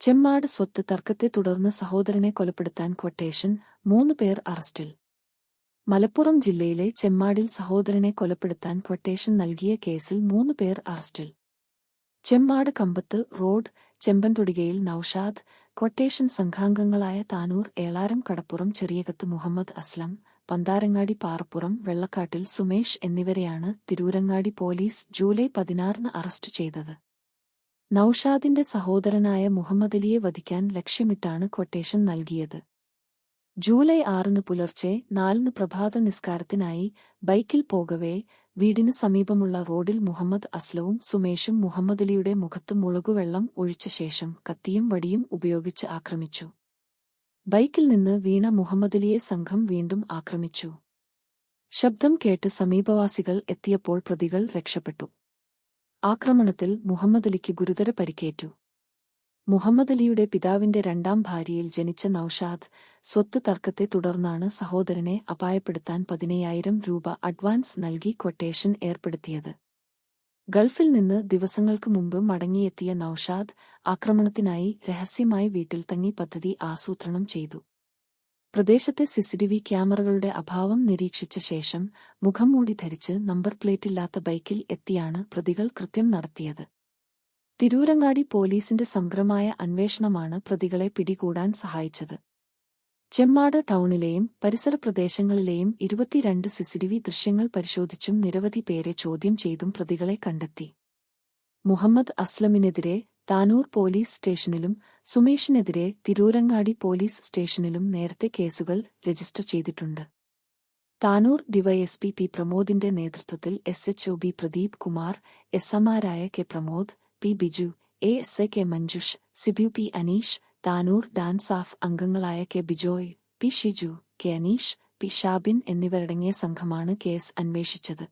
ചെമ്മാട് സ്വത്ത് തർക്കത്തെ തുടർന്ന് സഹോദരനെ കൊലപ്പെടുത്താൻ ക്വട്ടേഷൻ മൂന്ന് പേർ അറസ്റ്റിൽ. മലപ്പുറം ജില്ലയിലെ ചെമ്മാടിൽ സഹോദരനെ കൊലപ്പെടുത്താൻ ക്വട്ടേഷൻ നൽകിയ കേസിൽ മൂന്ന് പേർ അറസ്റ്റിൽ. ചെമ്മാട് കമ്പത്ത് റോഡ് ചെമ്പൻതൊടികയിൽ നൌഷാദ് ക്വട്ടേഷൻ സംഘാംഗങ്ങളായ താനൂർ ഏളാരം കടപ്പുറം ചെറിയകത്ത് മുഹമ്മദ് അസ്ലം പന്താരങ്ങാടി പാറപ്പുറം വെള്ളക്കാട്ടിൽ സുമേഷ് എന്നിവരെയാണ് തിരൂരങ്ങാടി പോലീസ് ജൂലൈ പതിനാറിന് അറസ്റ്റ് ചെയ്തത്. നൌഷാദിന്റെ സഹോദരനായ മുഹമ്മദലിയെ വധിക്കാൻ ലക്ഷ്യമിട്ടാണ് ക്വട്ടേഷൻ നൽകിയത്. ജൂലൈ ആറിന് പുലർച്ചെ നാലിന് പ്രഭാത നിസ്കാരത്തിനായി ബൈക്കിൽ പോകവേ വീടിനു സമീപമുള്ള റോഡിൽ മുഹമ്മദ് അസ്ലവും സുമേഷും മുഹമ്മദലിയുടെ മുഖത്ത് മുളകുവെള്ളം ഒഴിച്ച ശേഷം കത്തിയും വടിയും ഉപയോഗിച്ച് ആക്രമിച്ചു. ബൈക്കിൽ നിന്ന് വീണ മുഹമ്മദലിയെ സംഘം വീണ്ടും ആക്രമിച്ചു. ശബ്ദം കേട്ട് സമീപവാസികൾ എത്തിയപ്പോൾ പ്രതികൾ രക്ഷപ്പെട്ടു. ആക്രമണത്തിൽ മുഹമ്മദലിക്ക് ഗുരുതര പരിക്കേറ്റു. മുഹമ്മദലിയുടെ പിതാവിന്റെ രണ്ടാം ഭാര്യയിൽ ജനിച്ച നൌഷാദ് സ്വത്ത് തർക്കത്തെ തുടർന്നാണ് സഹോദരനെ അപായപ്പെടുത്താൻ പതിനയ്യായിരം രൂപ അഡ്വാൻസ് നൽകി ക്വട്ടേഷൻ ഏർപ്പെടുത്തിയത്. ഗൾഫിൽ നിന്ന് ദിവസങ്ങൾക്ക് മുമ്പ് മടങ്ങിയെത്തിയ നൌഷാദ് ആക്രമണത്തിനായി രഹസ്യമായി വീട്ടിൽ തങ്ങി പദ്ധതി ആസൂത്രണം ചെയ്തു. പ്രദേശത്തെ സിസിടിവി ക്യാമറകളുടെ അഭാവം നിരീക്ഷിച്ച ശേഷം മുഖം മൂടി ധരിച്ച് നമ്പർ പ്ലേറ്റില്ലാത്ത ബൈക്കിൽ എത്തിയാണ് പ്രതികൾ കൃത്യം നടത്തിയത്. തിരൂരങ്ങാടി പോലീസിന്റെ സമഗ്രമായ അന്വേഷണമാണ് പ്രതികളെ പിടികൂടാൻ സഹായിച്ചത്. ചെമ്മാട് ടൗണിലെയും പരിസര പ്രദേശങ്ങളിലെയും ഇരുപത്തിരണ്ട് സിസിടിവി ദൃശ്യങ്ങൾ പരിശോധിച്ചും നിരവധി പേരെ ചോദ്യം ചെയ്തും പ്രതികളെ കണ്ടെത്തി. മുഹമ്മദ് അസ്ലമിനെതിരെ താനൂർ പോലീസ് സ്റ്റേഷനിലും സുമേഷിനെതിരെ തിരൂരങ്ങാടി പോലീസ് സ്റ്റേഷനിലും നേരത്തെ കേസുകൾ രജിസ്റ്റർ ചെയ്തിട്ടുണ്ട്. താനൂർ ഡിവൈഎസ്പി പി പ്രമോദിന്റെ നേതൃത്വത്തിൽ S H O B Pradeep Kumar S എംആർആായ K Pramod P Biju A S A K Manjush സിബിയു P Aneesh Tanur DANSAF അംഗങ്ങളായ K Bijoy P Shiju K Aneesh P Shabin എന്നിവരടങ്ങിയ സംഘമാണ് case അന്വേഷിച്ചത്.